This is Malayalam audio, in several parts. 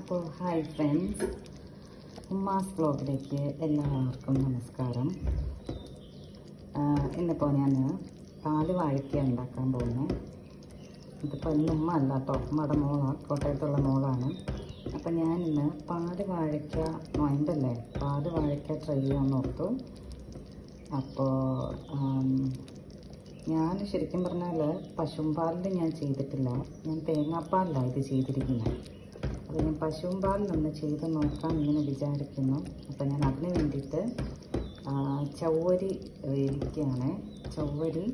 അപ്പോൾ ഹായ് ഫ്രണ്ട്സ് ഉമ്മാസ് ബ്ലോഗിലേക്ക് എല്ലാവർക്കും നമസ്കാരം. ഇന്നിപ്പോൾ ഞാൻ പാൽ വാഴയ്ക്ക ഉണ്ടാക്കാൻ പോകുന്നത് ഇതിപ്പോൾ ഇന്ന് ഉമ്മ അല്ല കേട്ടോ ഉമ്മയുടെ മോളാണ് കോട്ടയത്തുള്ള മോളാണ്. അപ്പം ഞാനിന്ന് പാൽ വാഴയ്ക്ക നോയമ്പല്ലേ പാൽ വാഴയ്ക്ക ട്രൈ ചെയ്യാമെന്ന് ഓർത്തു അപ്പോൾ ഞാൻ ശരിക്കും പറഞ്ഞാൽ പശുമ്പാലിൽ ഞാൻ ചെയ്തിട്ടില്ല. ഞാൻ തേങ്ങാപ്പാലിലാണ് ഇത് ചെയ്തിരിക്കുന്നത് അപ്പോൾ ഞാൻ പശുമ്പാലിലൊന്ന് ചെയ്ത് നോക്കാം ഇങ്ങനെ വിചാരിക്കുന്നു. അപ്പോൾ ഞാൻ അതിന് വേണ്ടിയിട്ട് ചവ്വരി വേവിക്കുകയാണ്. ചവ്വരി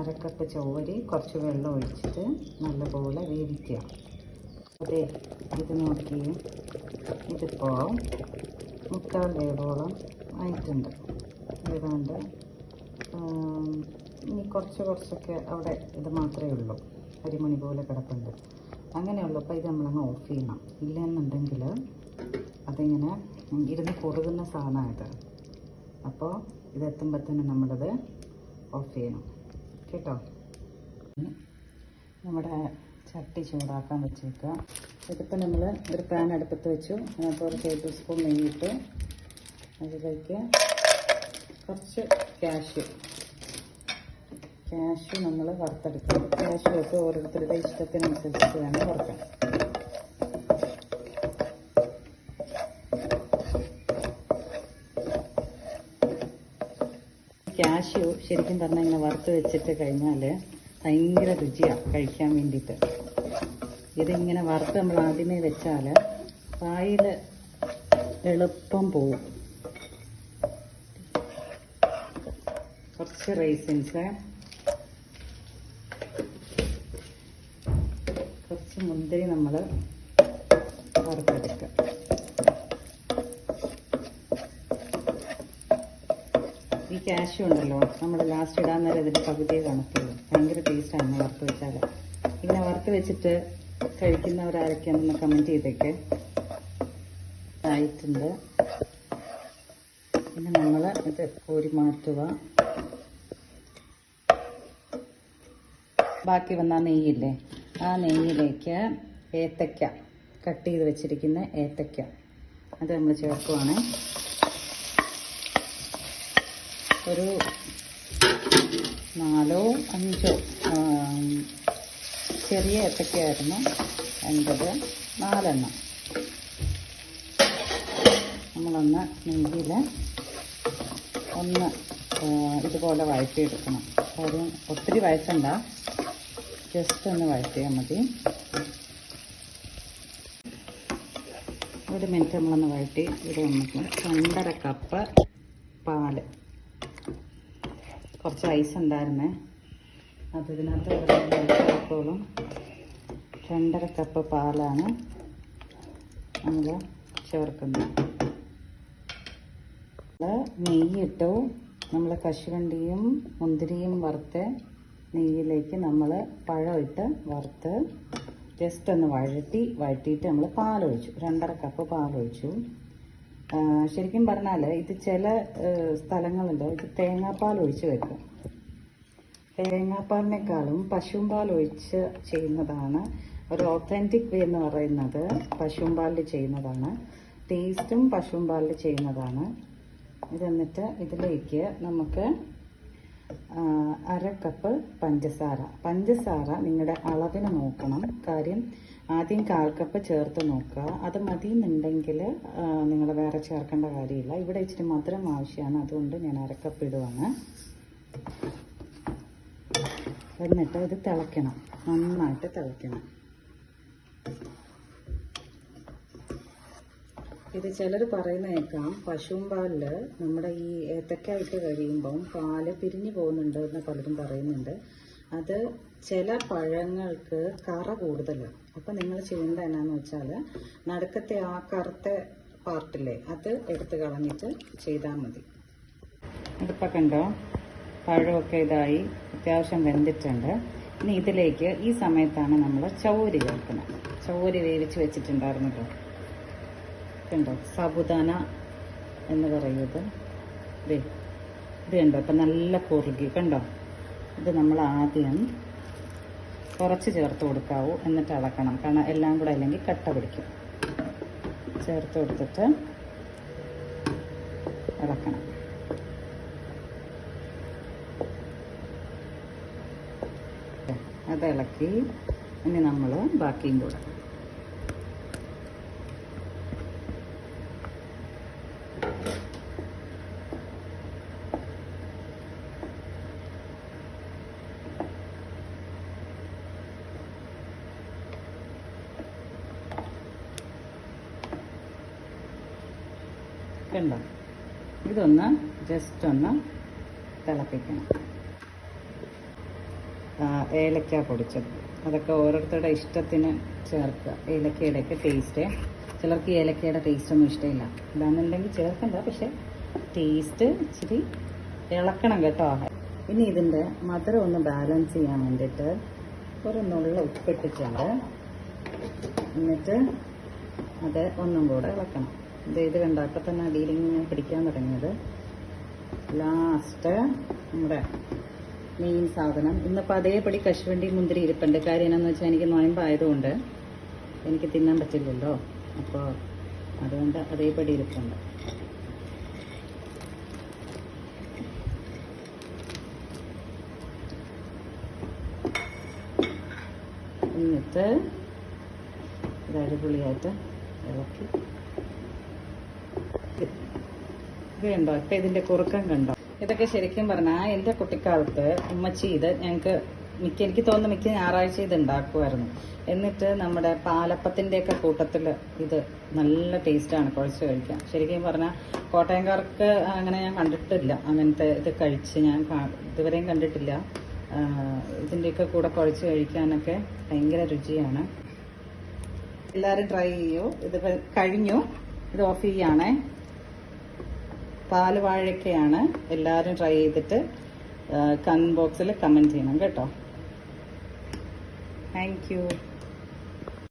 അരക്കപ്പ് ചവ്വരി കുറച്ച് വെള്ളം ഒഴിച്ചിട്ട് നല്ലപോലെ വേവിക്കുക. അതെ ഇത് നോക്കി. ഇതിപ്പോൾ മുക്കാൽ വേവോളം ആയിട്ടുണ്ട്. ഏതാണ്ട് ഇനി കുറച്ച് കുറച്ചൊക്കെ അവിടെ ഇത് മാത്രമേ ഉള്ളൂ. അരിമണി പോലെ കിടപ്പുണ്ട്. അങ്ങനെയുള്ളപ്പോൾ ഇത് നമ്മളങ്ങ് ഓഫ് ചെയ്യണം. ഇല്ലെന്നുണ്ടെങ്കിൽ അതിങ്ങനെ ഇരുന്ന് കുറുകുന്ന സാധനമാണ് ഇത്. അപ്പോൾ ഇതെത്തുമ്പോൾ തന്നെ നമ്മളത് ഓഫ് ചെയ്യണം. കേട്ടോ? നമ്മുടെ ചട്ടി ചൂടാക്കാൻ വെച്ചേക്കുക ഇതിപ്പോൾ നമ്മൾ ഒരു പാൻ അടുപ്പത്ത് വെച്ചു. അതിനകത്ത് ഒരു ടേബിൾ സ്പൂൺ നെയ്യിട്ട് അതിലേക്ക് കുറച്ച് ക്യാഷ്യൂ ക്യാഷ്യൂ നമ്മൾ വറുത്തെടുക്കണം ക്യാഷ്യൂ ഒക്കെ ഓരോരുത്തരുടെ ഇഷ്ടത്തിനനുസരിച്ച് വേണം വറുക്കാൻ ക്യാഷ്യൂ ശരിക്കും പറഞ്ഞാൽ ഇങ്ങനെ വറുത്ത് വെച്ചിട്ട് കഴിഞ്ഞാൽ ഭയങ്കര രുചിയാണ് കഴിക്കാൻ വേണ്ടിയിട്ട്. ഇതിങ്ങനെ വറുത്ത് നമ്മൾ ആദ്യമേ വെച്ചാൽ വായിൽ എളുപ്പം പോവും. കുറച്ച് റൈസിൻസ് മുന്തിരി നമ്മൾ വറുത്തെടുക്കുക ഈ ക്യാഷ് ഉണ്ടല്ലോ നമ്മൾ ലാസ്റ്റ് ഇടാൻ നേരം ഇതിന്റെ പകുതിയെ കാണത്തുള്ളൂ ഭയങ്കര ടേസ്റ്റാണ് വറുത്ത് വെച്ചാൽ ഇങ്ങനെ വറുത്ത് വെച്ചിട്ട് കഴിക്കുന്നവരാരൊക്കെയാണെന്ന് കമന്റ് ചെയ്തേക്കെ. ആയിട്ടുണ്ട്. പിന്നെ നമ്മൾ ഇത് കോരി മാറ്റുക. ബാക്കി വന്ന നെയ്യില്ലേ ആ നെയ്യിലേക്ക് ഏത്തയ്ക്ക കട്ട് ചെയ്ത് വെച്ചിരിക്കുന്ന ഏത്തയ്ക്ക. അത് നമ്മൾ ചേർക്കുവാണ്. ഒരു നാലോ അഞ്ചോ ചെറിയ ഏത്തയ്ക്കായിരുന്നു എൺപത് നാലെണ്ണം. നമ്മളൊന്ന് നെയ്യിൽ ഒന്ന് ഇതുപോലെ വഴറ്റിയെടുക്കണം. ഒരു ഒത്തിരി വഴറ്റണ്ട. ജസ്റ്റ് ഒന്ന് വഴറ്റിയാൽ മതി. ഒരു മിനിറ്റ് നമ്മളൊന്ന് വഴറ്റി ഇവിടെ നമുക്ക് രണ്ടര കപ്പ് പാൽ. കുറച്ച് ഐസ് ഉണ്ടായിരുന്നേ. അതിനകത്ത് ഇതിനകത്ത് രണ്ടര കപ്പ് പാലാണ് നമ്മൾ ചേർക്കുന്നത്. നെയ്യിട്ടു നമ്മൾ കശുവണ്ടിയും മുന്തിരിയും വറുത്ത് നെയ്യിലേക്ക് നമ്മൾ പഴമിട്ട് വറുത്ത് ജസ്റ്റ് ഒന്ന് വഴറ്റി വഴറ്റിയിട്ട് നമ്മൾ പാലൊഴിച്ചു. രണ്ടര കപ്പ് പാലൊഴിച്ചു. ശരിക്കും പറഞ്ഞാൽ ഇത് ചില സ്ഥലങ്ങളുണ്ട്. ഇത് തേങ്ങാപ്പാൽ ഒഴിച്ച് വെക്കും. തേങ്ങാപ്പാലിനേക്കാളും പാൽ ഒഴിച്ച് ചെയ്യുന്നതാണ്. ഒരു ഓത്തന്റിക് വേ എന്ന് പറയുന്നത് പശുമ്പാലിൽ ചെയ്യുന്നതാണ്. ടേസ്റ്റും പശുമ്പാലിൽ ചെയ്യുന്നതാണ്. ഇതെന്നിട്ട് ഇതിലേക്ക് നമുക്ക് അര കപ്പ് പഞ്ചസാര. പഞ്ചസാര നിങ്ങളുടെ അളവിന് നോക്കണം. കാര്യം ആദ്യം കാൽ കപ്പ് ചേർത്ത് നോക്കുക. അത് മതിയെന്നുണ്ടെങ്കിൽ നിങ്ങൾ വേറെ ചേർക്കേണ്ട കാര്യമില്ല. ഇവിടെ ഇച്ചിരി മധുരം ആവശ്യമാണ് അതുകൊണ്ട് ഞാൻ അരക്കപ്പ് കപ്പ് ഇടുവാണ്. എന്നിട്ട് ഇത് തിളയ്ക്കണം. നന്നായിട്ട് തിളയ്ക്കണം. ഇത് ചിലർ പറയുന്ന കേൾക്കാം പശുവും പാലിൽ നമ്മുടെ ഈ ഏത്തക്കായിട്ട് കഴിയുമ്പം പാൽ പിരിഞ്ഞു പോകുന്നുണ്ട് എന്ന് പലരും പറയുന്നുണ്ട്. അത് ചില പഴങ്ങൾക്ക് കറ കൂടുതലാണ് അപ്പം നിങ്ങൾ ചെയ്യേണ്ടത് എന്നാന്ന് വെച്ചാൽ നടുക്കത്തെ ആ കറുത്ത പാർട്ടില്ലേ അത് എടുത്ത് കളഞ്ഞിട്ട് ചെയ്താൽ മതി. അടുപ്പ കണ്ടോ? പഴമൊക്കെ ഇതായി അത്യാവശ്യം വെന്തിട്ടുണ്ട്. ഇനി ഇതിലേക്ക് ഈ സമയത്താണ് നമ്മൾ ചൗരി ചേർക്കുന്നത്. ചൗരി വേവിച്ച് വെച്ചിട്ടുണ്ടായിരുന്നല്ലോ കണ്ടോ? സാബുദാന എന്ന് പറയുന്നത്. ദേ ഇത് കണ്ടോ? അപ്പം നല്ല കുറുകി. കണ്ടോ? ഇത് നമ്മൾ ആദ്യം കുറച്ച് ചേർത്ത് കൊടുക്കാവൂ. എന്നിട്ട് ഇളക്കണം കാരണം എല്ലാം കൂടെ അല്ലെങ്കിൽ കട്ട പിടിക്കും. ചേർത്ത് കൊടുത്തിട്ട് ഇളക്കണം അത് ഇളക്കി ഇനി നമ്മൾ ബാക്കിയും കൂടെ കണ്ടോ? ഇതൊന്ന് ജസ്റ്റ് ഒന്ന് തിളപ്പിക്കണം. ഏലക്ക പൊടിച്ചത്. അതൊക്കെ ഓരോരുത്തരുടെ ഇഷ്ടത്തിന് ചേർക്കുക. ഏലക്കയുടെയൊക്കെ ടേസ്റ്റ് ചിലർക്ക് ഏലക്കയുടെ ടേസ്റ്റ് ഒന്നും ഇഷ്ടമില്ല. ഇതാണെന്നുണ്ടെങ്കിൽ ചേർക്കണ്ട പക്ഷെ ടേസ്റ്റ് ഇച്ചിരി ഇളക്കണം കേട്ടോ. ഇനി ഇതിന്റെ മധുരം ഒന്ന് ബാലൻസ് ചെയ്യാൻ വേണ്ടിയിട്ട് ഒരു നുള്ള ഉപ്പിട്ടിട്ടുണ്ട്. എന്നിട്ട് അത് ഒന്നും കൂടെ ഇളക്കണം. ഇത് ഇത് കണ്ട? അപ്പം തന്നെ ഞാൻ പിടിക്കാൻ തുടങ്ങിയത്. ലാസ്റ്റ് നമ്മുടെ മെയിൻ സാധനം. ഇന്നിപ്പോൾ അതേപടി കശുവണ്ടി മുന്തിരി ഇരിപ്പുണ്ട്. കാര്യം എന്നാന്ന് വെച്ചാൽ എനിക്ക് നോയമ്പായതുകൊണ്ട് എനിക്ക് തിന്നാൻ പറ്റില്ലല്ലോ. അപ്പോൾ അതുകൊണ്ട് അതേപടി ഇരിപ്പുണ്ട്. എന്നിട്ട് ഇത് അടിപൊളിയായിട്ട് ഇളക്കി. ഇത് കണ്ടോ? ഇപ്പൊ ഇതിന്റെ കുറുക്കം കണ്ടോ? ഇതൊക്കെ ശരിക്കും പറഞ്ഞാൽ എന്റെ കുട്ടിക്കാലത്ത് ഉമ്മച്ചി ഇത് ഞങ്ങൾക്ക് മിക്ക എനിക്ക് തോന്നുന്നു മിക്ക ഞായറാഴ്ച ഇത് ഉണ്ടാക്കുമായിരുന്നു എന്നിട്ട് നമ്മുടെ പാലപ്പത്തിന്റെ ഒക്കെ കൂട്ടത്തിൽ ഇത് നല്ല ടേസ്റ്റാണ് കുഴച്ച് കഴിക്കാൻ. ശരിക്കും പറഞ്ഞാൽ കോട്ടയംകാർക്ക് അങ്ങനെ ഞാൻ കണ്ടിട്ടില്ല. അങ്ങനത്തെ ഇത് കഴിച്ച് ഞാൻ ഇതുവരെയും കണ്ടിട്ടില്ല. ഇതിന്റെയൊക്കെ കൂടെ കുഴച്ച് കഴിക്കാനൊക്കെ ഭയങ്കര രുചിയാണ്. എല്ലാരും ട്രൈ ചെയ്യൂ. ഇത് കഴിഞ്ഞു. ഇത് ഓഫ് ചെയ്യാണ്. പാൽ വാഴയ്ക്കയാണ് എല്ലാവരും ട്രൈ ചെയ്തിട്ട് കമന്റ് ബോക്സിൽ കമന്റ് ചെയ്യണം കേട്ടോ. താങ്ക്